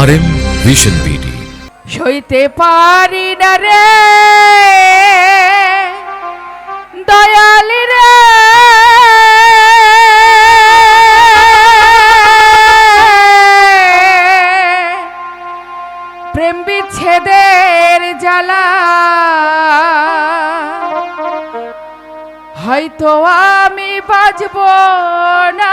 আর vision BD সইতে পারি না রে। দয়াল রে। প্রেম বিচ্ছেদের জ্বালা। হয়তো আমি বাজব না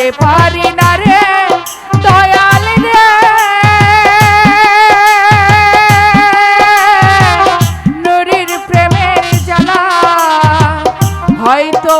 সইতে পারি না রে দয়াল রে। নুরির প্রেমের জ্বালা হয়তো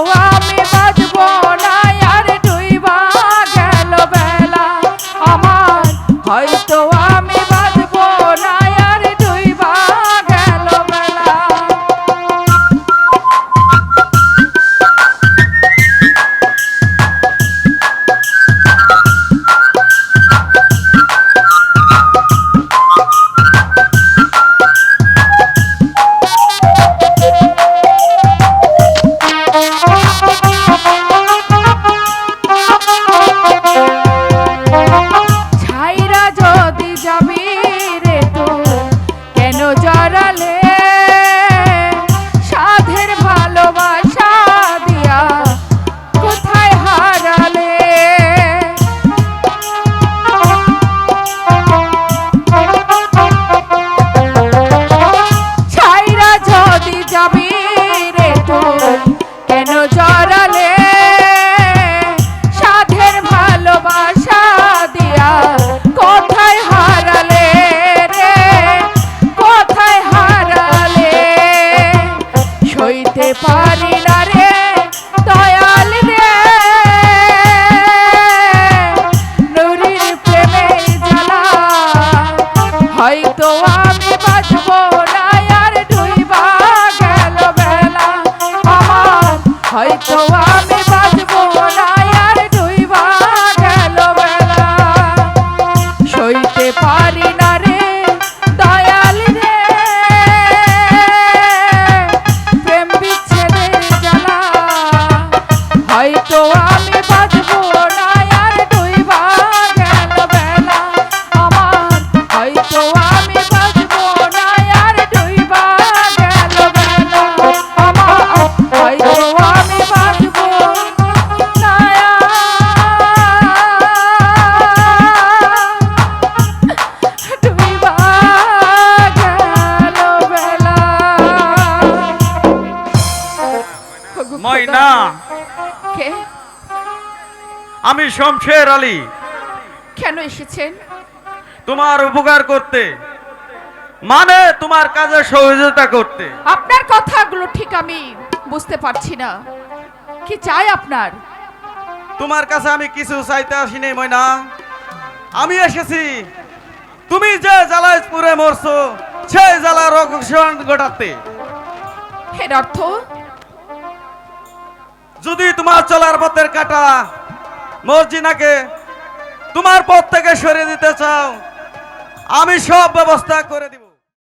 জড়ালে পারি না রে দয়াল রে। নুরির প্রেমের জ্বালা হয়তো ময়না। কে? আমি শমশের আলী। কেন এসেছেন? তোমার উপকার করতে মানে তোমার কাজে সহযোগিতা করতে। আপনার কথাগুলো ঠিক আমি বুঝতে পারছি না। কি চাই আপনার? তোমার কাছে আমি কিছু চাইতে আসিনি ময়না। আমি এসেছি। তুমি যে জ্বালায় পুরে মরছো সেই জ্বালার অকর্ষণ ঘটাতে। এর অর্থ? যদি তোমার চলার পথের কাটা মর্জিনাকে তোমার পথ থেকে সরিয়ে দিতে চাও, আমি সব ব্যবস্থা করে দিব।